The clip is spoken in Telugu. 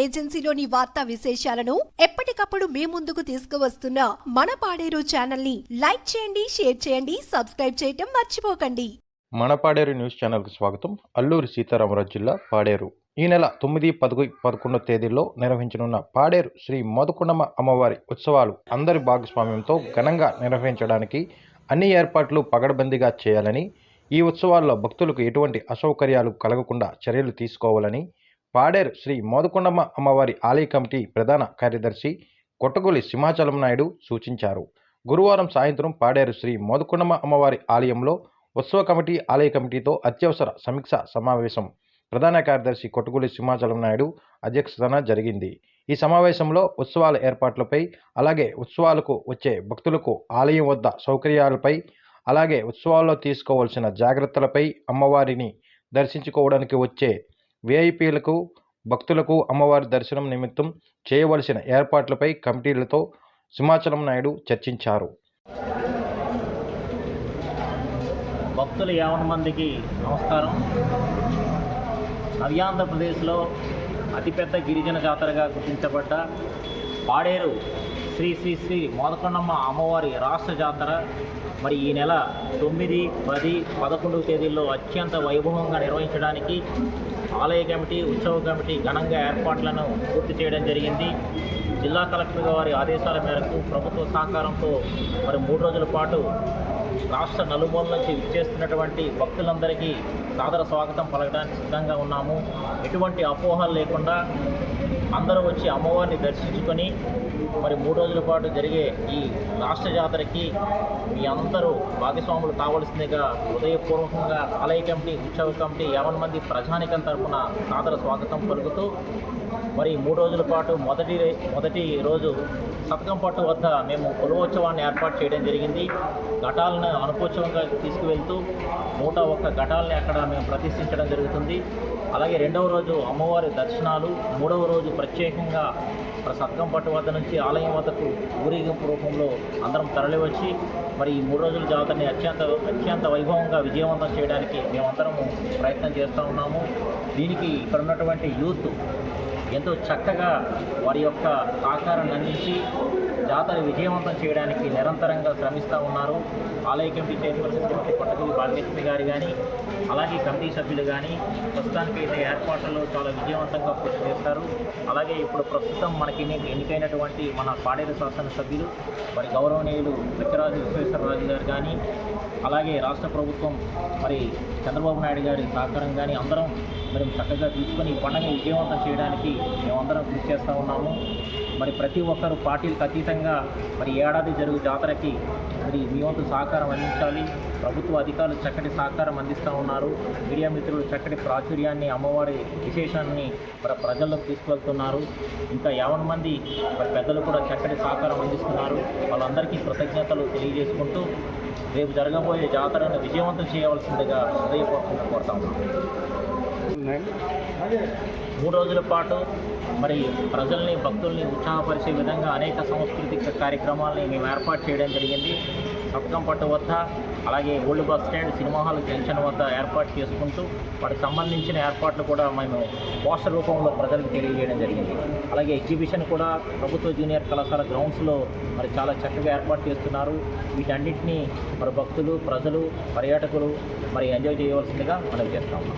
ఏజెన్సీలోని వార్తా విశేషాలను ఎప్పటికప్పుడు మీ ముందుకు తీసుకువస్తున్న మన పాడేరు ఛానల్ని లైక్ చేయండి షేర్ చేయండి సబ్స్క్రైబ్ చేయటం మర్చిపోకండి. మన పాడేరు న్యూస్ ఛానల్కు స్వాగతం. అల్లూరి సీతారామరాజు జిల్లా పాడేరు. ఈ నెల తొమ్మిది పదకొ పదకొండో తేదీల్లో నిర్వహించనున్న పాడేరు శ్రీ మోదకొండమ్మ అమ్మవారి ఉత్సవాలు అందరి భాగస్వామ్యంతో ఘనంగా నిర్వహించడానికి అన్ని ఏర్పాట్లు పగడబందీగా చేయాలని ఈ ఉత్సవాల్లో భక్తులకు ఎటువంటి అసౌకర్యాలు కలగకుండా చర్యలు తీసుకోవాలని పాడేరు శ్రీ మోదకొండమ్మ అమ్మవారి ఆలయ కమిటీ ప్రధాన కార్యదర్శి కొట్టగొలి సింహాచలం నాయుడు సూచించారు. గురువారం సాయంత్రం పాడేరు శ్రీ మోదకొండమ్మ అమ్మవారి ఆలయంలో ఉత్సవ కమిటీ ఆలయ కమిటీతో అత్యవసర సమీక్ష సమావేశం. ప్రధాన కార్యదర్శి కొట్టుగులి సింహాచలం నాయుడు అధ్యక్షతన జరిగింది. ఈ సమావేశంలో ఉత్సవాల ఏర్పాట్లపై అలాగే ఉత్సవాలకు వచ్చే భక్తులకు ఆలయం వద్ద సౌకర్యాలపై అలాగే ఉత్సవాల్లో తీసుకోవాల్సిన జాగ్రత్తలపై అమ్మవారిని దర్శించుకోవడానికి వచ్చే వీఐపీలకు భక్తులకు అమ్మవారి దర్శనం నిమిత్తం చేయవలసిన ఏర్పాట్లపై కమిటీలతో సింహాచలం నాయుడు చర్చించారు. భక్తులు యావన మందికి నమస్కారం. నవ్యాంధ్రప్రదేశ్లో అతిపెద్ద గిరిజన జాతరగా గుర్తించబడ్డ పాడేరు శ్రీ శ్రీ శ్రీ మోదకొండమ్మ అమ్మవారి రాష్ట్ర జాతర. మరి ఈ నెల తొమ్మిది పది పదకొండు తేదీల్లో అత్యంత వైభవంగా నిర్వహించడానికి ఆలయ కమిటీ ఉత్సవ కమిటీ ఘనంగా ఏర్పాట్లను పూర్తి చేయడం జరిగింది. జిల్లా కలెక్టర్ వారి ఆదేశాల మేరకు ప్రభుత్వ సహకారంతో మరి మూడు రోజుల పాటు రాష్ట్ర నలుమూల నుంచి విచ్చేస్తున్నటువంటి భక్తులందరికీ సాదర స్వాగతం పలకడానికి సిద్ధంగా ఉన్నాము. ఎటువంటి అపోహలు లేకుండా అందరూ వచ్చి అమ్మవారిని దర్శించుకొని మరి మూడు రోజుల పాటు జరిగే ఈ రాష్ట్ర జాతరకి మీ అందరూ భాగస్వాములు కావాల్సిందిగా హృదయపూర్వకంగా ఆలయ కమిటీ ఉత్సవ కమిటీ యావన్ మంది ప్రజానికం తరపున సాదర స్వాగతం పలుకుతూ మరి మూడు రోజుల పాటు మొదటి మొదటి రోజు సతకంపట్టు వద్ద మేము కులవోత్సవాన్ని ఏర్పాటు చేయడం జరిగింది. ఘటాలను అనుకోత్సవంగా తీసుకువెళ్తూ నూట ఒక్క ఘటాలని అక్కడ మేము ప్రతిష్ఠించడం జరుగుతుంది. అలాగే రెండవ రోజు అమ్మవారి దర్శనాలు మూడవ రోజు ప్రత్యేకంగా మన సత్కంపట్టు వద్ద నుంచి ఆలయం వద్దకు ఊరేగింపు రూపంలో అందరం తరలివచ్చి మరి ఈ మూడు రోజుల జాతరని అత్యంత అత్యంత వైభవంగా విజయవంతం చేయడానికి మేమందరము ప్రయత్నం చేస్తూ ఉన్నాము. దీనికి ఇక్కడ ఉన్నటువంటి యూత్ ఎంతో చక్కగా వారి యొక్క సహకారాన్ని అందించి జాతర విజయవంతం చేయడానికి నిరంతరంగా శ్రమిస్తూ ఉన్నారు. ఆలయ కమిటీ చైర్పర్సన్ శ్రీమతి కొట్టగిరి భాగ్యలక్ష్మి గారు కానీ అలాగే కమిటీ సభ్యులు కానీ ప్రస్తుతానికి అయితే ఏర్పాట్లలో చాలా విజయవంతంగా కృషి చేస్తారు. అలాగే ఇప్పుడు ప్రస్తుతం మనకి ఎన్నికైనటువంటి మన పాడేరు శాసనసభ్యులు మరి గౌరవనీయులు విచ్చరాజు విశ్వేశ్వరరాజు గారు కానీ అలాగే రాష్ట్ర ప్రభుత్వం మరి చంద్రబాబు నాయుడు గారి సహకారం కానీ అందరం మరి చక్కగా తీసుకొని ఈ పండుగ విజయవంతం చేయడానికి మేమందరం కృషి చేస్తూ ఉన్నాము. మరి ప్రతి ఒక్కరు పార్టీలకు అతీతంగా మరి ఏడాది జరుగు జాతరకి మరి మీ వంతు సహకారం అందించాలి. ప్రభుత్వ అధికారులు చక్కటి సహకారం అందిస్తూ ఉన్నారు. మీడియా మిత్రులు చక్కటి ప్రాచుర్యాన్ని అమ్మవారి విశేషాన్ని మరి ప్రజల్లోకి తీసుకువెళ్తున్నారు. ఇంకా యావన్ మంది మరి పెద్దలు కూడా చక్కటి సహకారం అందిస్తున్నారు. వాళ్ళందరికీ కృతజ్ఞతలు తెలియజేసుకుంటూ రేపు జరగబోయే జాతరను విజయవంతం చేయవలసిందిగా హృదయపూర్వకంగా కోరుతా మూడు రోజుల పాటు మరి ప్రజల్ని భక్తుల్ని ఉత్సాహపరిచే విధంగా అనేక సాంస్కృతిక కార్యక్రమాలని మేము ఏర్పాటు చేయడం జరిగింది. సప్తంపట్టు వద్ద అలాగే old bus stand cinema hall junction వద్ద ఏర్పాటు చేసుకుంటూ వాటికి సంబంధించిన ఏర్పాట్లు కూడా మేము పోస్టర్ రూపంలో ప్రజలకు తెలియజేయడం జరిగింది. అలాగే ఎగ్జిబిషన్ కూడా ప్రభుత్వ జూనియర్ కళాశాల గ్రౌండ్స్లో మరి చాలా చక్కగా ఏర్పాటు చేస్తున్నారు. వీటన్నిటిని మరి భక్తులు ప్రజలు పర్యాటకులు మరి ఎంజాయ్ చేయవలసిందిగా మనం చేస్తాము